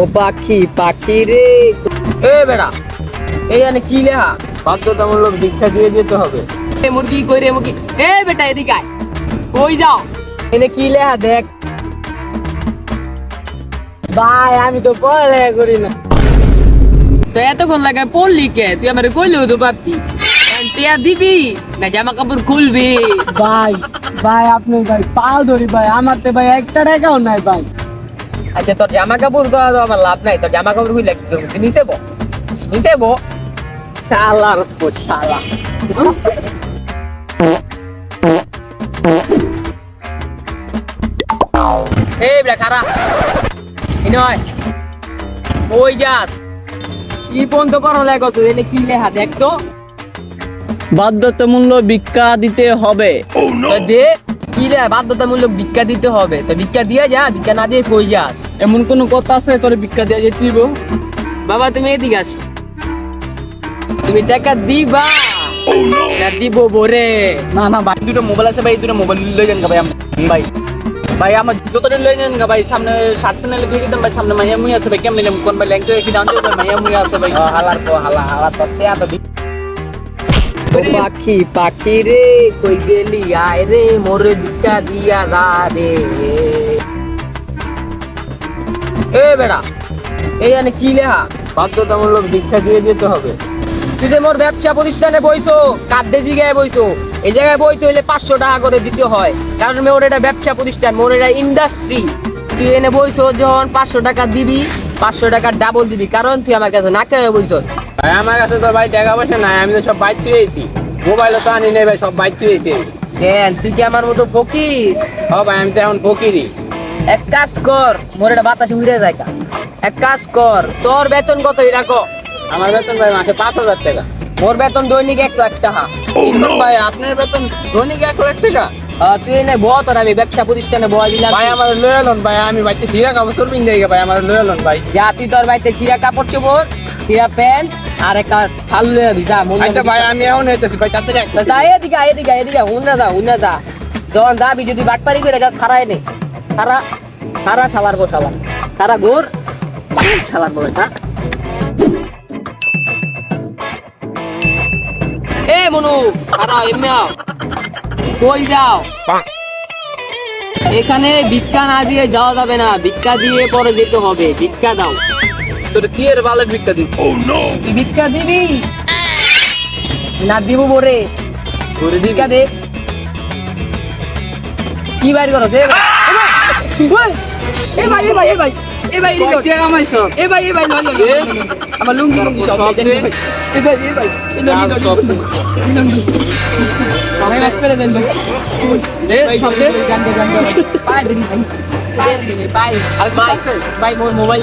ও পাখি পাখি রে। এ বেড়া এই আনে কি লেহা বাধ্যতামূলক ভিক্ষা দিয়ে যেতে হবে। এ মুরগি কই রে মুরগি? এ বেটা এদিকে আয়। কই যাও? এনে কি লেহা দেখ। ভাই আমি তো পড়ালেখা করি না। তো এতক্ষণ লাগায় পড়লি কে? তুই আমার কইলেও তো পারতি। টিয়া দিবি না জামা কাপড় খুলবি। ভাই ভাই আপনি ভাই পাও ধরি ভাই আমার তো ভাই একটা টাকাও নাই ভাই। আচ্ছা তোর জামা কাপড় তো আমার লাভ নাই তোর জামা কাপড় করবি? তুই নিচে বো। নিচে বো। শালার পো শালা। এই বেটা খারা নয়। ওই যাস। কি পর্যন্ত পড়ো দেখো তুই এনে কি লেখা? দেখ তো। বাধ্যতামূল্য ভিক্ষা দিতে হবে। দে কি লেখা বাধ্যতামূলক ভিক্ষা দিতে হবে। তো ভিক্ষা দিয়ে যা ভিক্ষা না দিয়ে কই যাস? এমন কোন কথা আছে তোর ভিক্ষা দিয়ে যেতে দিব বাবা তুমি এদিকে আসো। তুমি টাকা দিবা। না দিব বোরে না না ভাই দুটো মোবাইল আছে ভাই দুটো মোবাইল লই যান গা ভাই আমরা ভাই ভাই আমার জুতোটা লই যান গা ভাই সামনে শার্ট প্যান্ট দিয়ে দিতাম ভাই সামনে মাইয়া মুই আছে ভাই কেমন নিলাম কোন ভাই ল্যাংটা কি জানতে ভাই মাইয়া মুই আছে ভাই। হালার পো হালা হালা তো তে দি পাখি পাখি রে কই গেলি? আয় রে মোরে ভিক্ষা দিয়া যা রে। এ বেড়া এই আনে কি লেহা বাধ্যতামূলক ভিক্ষা দিয়ে যেতে হবে। তুই যে মোর ব্যবসা প্রতিষ্ঠানে বইছো কাদ্দে জিগায় বইছো এই জায়গায় বইতে হইলে পাঁচশো টাকা করে দিতে হয়। কারণ মোর এটা ব্যবসা প্রতিষ্ঠান মোর এটা ইন্ডাস্ট্রি তুই এনে বইছো যখন পাঁচশো টাকা দিবি পাঁচশো টাকা ডাবল দিবি কারণ তুই আমার কাছে না খেয়ে বইছস। ভাই আমার কাছে তোর ভাই টাকা পয়সা নাই আমি তো সব বাইর চুয়েছি মোবাইলও তো আনি নাই ভাই সব বাইর চুয়েছি কেন তুই কি আমার মতো ফকির? হ ভাই আমি তো এখন ফকিরি এক কাজ কর মোর এটা বাতাসে উড়ে যায়। এক কাজ কর তোর বেতন কত এটা কো। আমার বেতন ভাই মাসে পাঁচ হাজার টাকা। মোর বেতন দৈনিক এক লাখ টাকা। কিন্তু ভাই আপনার বেতন দৈনিক এক লাখ টাকা? তুই এনে বহ তোর আমি ব্যবসা প্রতিষ্ঠানে বয় দিলাম। ভাই আমার লয়ে এলন ভাই আমি বাড়িতে ছিঁড়া কাপড় চর্বিন দিয়ে ভাই আমার লয়ে এলন ভাই। যা তুই তোর বাড়িতে ছিঁড়া কাপড় চোপড় ছিঁড়া প্যান্ট আর একটা থাল লয়ে যাবি যা আচ্ছা ভাই আমি এখন এতেছি ভাই তাড়াতাড়ি যা এদিকে এদিকে এদিকে আয়, হুন্না যা হুন্না যা। যখন যাবি যদি বাটপারি করে যাস খারা এনে শালার গো শালা খারা গোর শালার গো এ মনু খারা এমনি কই যাও? এখানে ভিক্ষা না দিয়ে যাওয়া যাবে না ভিক্ষা দিয়ে পরে যেতে হবে ভিক্ষা দাও। তোর কি এর ভালো ভিক্ষা দিই ভিক্ষা দিবি? না দিব বরে। দিবি। ভিক্ষা দে। কি বাইর করো দে। এ ভাই এ ভাই এ ভাই এ ভাই কয় টাকা কামাইছো এ ভাই এ ভাই লয়, লয়। আমার লুঙ্গি লুঙ্গি সব সব। এ ভাই এ ভাই এ লয়, লয়, লয়। ভাই, ভাই, করে দেন ভাই। দে সব দে পায়ে দিন ভাই, মোর মোবাইল